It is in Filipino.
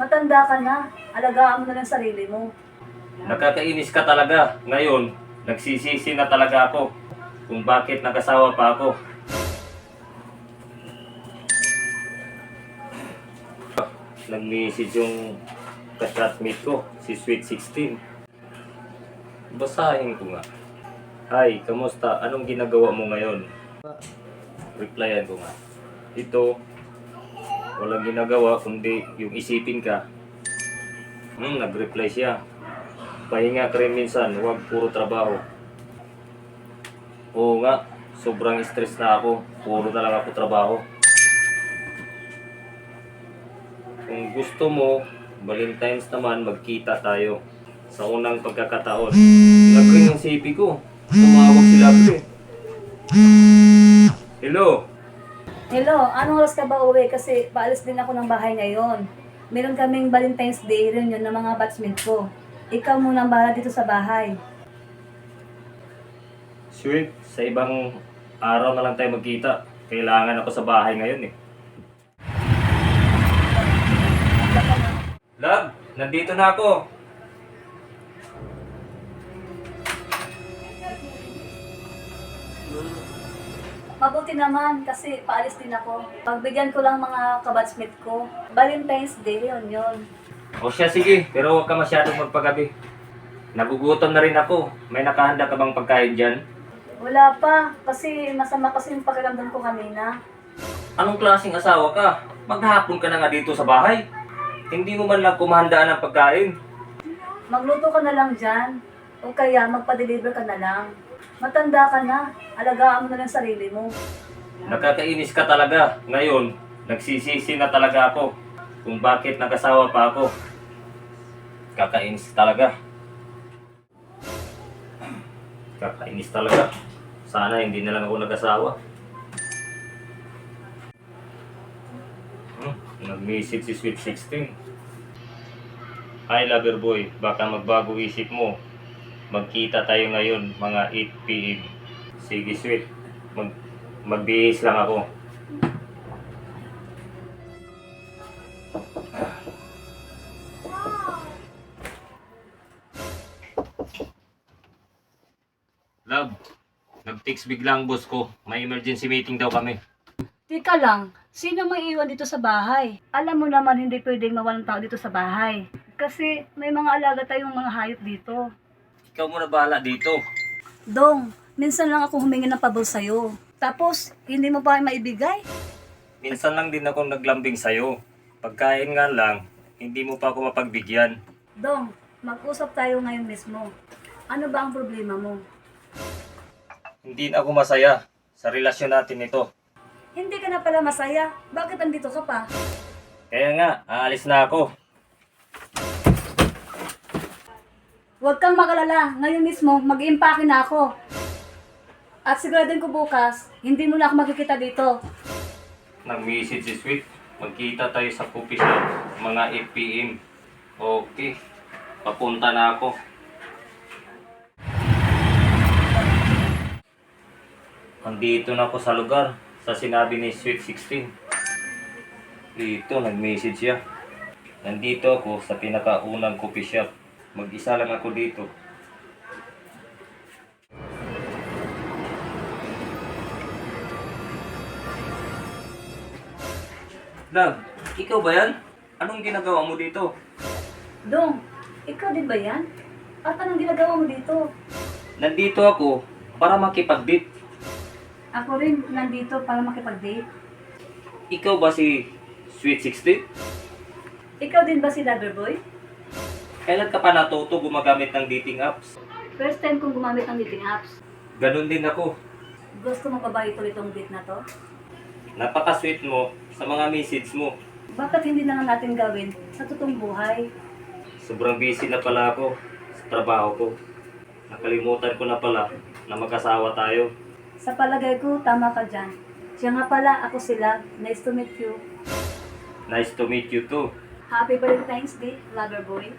Matanda ka na. Alagaan mo na lang sarili mo. Nakakainis ka talaga. Ngayon, nagsisisi na talaga ako kung bakit nag-asawa pa ako. Nag-message yung ka-chatmate ko, si Sweet 16. Basahin ko nga. Hi, kamusta? Anong ginagawa mo ngayon? Replyan ko nga. Ito, walang ginagawa kundi yung isipin ka. Hmm, nag-reply siya. Pahinga ka rin minsan, huwag puro trabaho. Oo nga, sobrang stress na ako. Puro na lang ako trabaho. Kung gusto mo, Valentine's naman, magkita tayo. Sa unang pagkakataon. Nag-ring ang CP ko. Tumawag sila ko eh. Hello? Anong oras ka ba uwi? Kasi paalis din ako ng bahay ngayon. Meron kaming Valentine's Day reunion ng mga batchmate ko. Ikaw muna ang bahala dito sa bahay. Sweet, sa ibang araw na lang tayo magkita. Kailangan ako sa bahay ngayon eh. Love, nandito na ako. Mabuti naman kasi paalis din ako. Pagbigyan ko lang mga kabatchmate ko. Valentine's Day reunion. O siya, sige. Pero huwag ka masyadong magpagabi. Nagugutom na rin ako. May nakahanda ka bang pagkain dyan? Wala pa, kasi masama kasi yung pakiramdam ko kanina. Anong klaseng asawa ka? Maghapon ka na nga dito sa bahay. Hindi mo man lang kumahandaan ng pagkain. Magluto ka na lang dyan. O kaya magpa-deliver ka na lang. Matanda ka na. Alagaan mo na lang sarili mo. Nakakainis ka talaga. Ngayon, nagsisisi na talaga ako kung bakit nag-asawa pa ako. Kakainis talaga. Kakainis talaga. Sana hindi na lang ako nag-asawa. Hmm, nag-message si Sweet 16. Hi lover boy, baka magbago isip mo. Magkita tayo ngayon mga 8 p.m. Sige sweet, mag magbihis lang ako. Love, nag-text bigla ang boss ko. May emergency meeting daw kami. Tika lang, sino may iwan dito sa bahay? Alam mo naman hindi pwedeng mawalang tao dito sa bahay. Kasi may mga alaga tayong mga hayop dito. Ikaw muna bahala dito. Dong, minsan lang ako humingi ng pabor sa'yo. Tapos, hindi mo pa maibigay? Minsan lang din ako naglambing sa'yo. Pagkain nga lang, hindi mo pa ako mapagbigyan. Dong, mag-usap tayo ngayon mismo. Ano ba ang problema mo? Hindi na ako masaya sa relasyon natin ito. Hindi ka na pala masaya. Bakit andito ka pa? Kaya nga, aalis na ako. Huwag kang makalala. Ngayon mismo, mag-iimpake na ako. At siguraduhin ko bukas, hindi mo na ako makikita dito. Nag-message si Sweet. Magkita tayo sa coffee shop mga 8 p.m. Okay. Papunta na ako. Andito na ako sa lugar sa sinabi ni Sweet 16. Dito, nag-message siya. Nandito ako sa pinakaunang coffee shop. Mag-isa lang ako dito. Love, ikaw ba yan? Anong ginagawa mo dito? Dong, ikaw din ba yan? At anong ginagawa mo dito? Nandito ako para makipag-date. Ako rin nandito para makipag-date. Ikaw ba si Sweet 16? Ikaw din ba si Loverboy? Kailan ka pa natuto gumagamit ng dating apps? First time kong gumamit ng dating apps. Ganon din ako. Gusto mo pa ba ituloy itong date na to? Napaka-sweet mo sa mga message mo. Bakit hindi na lang natin gawin sa totoong buhay? Sobrang busy na pala ako sa trabaho ko. Nakalimutan ko na pala na mag-asawa tayo. Sa palagay ko, tama ka dyan. Siya nga pala, ako sila. Nice to meet you. Nice to meet you too. Happy Valentine's Day, Loverboy.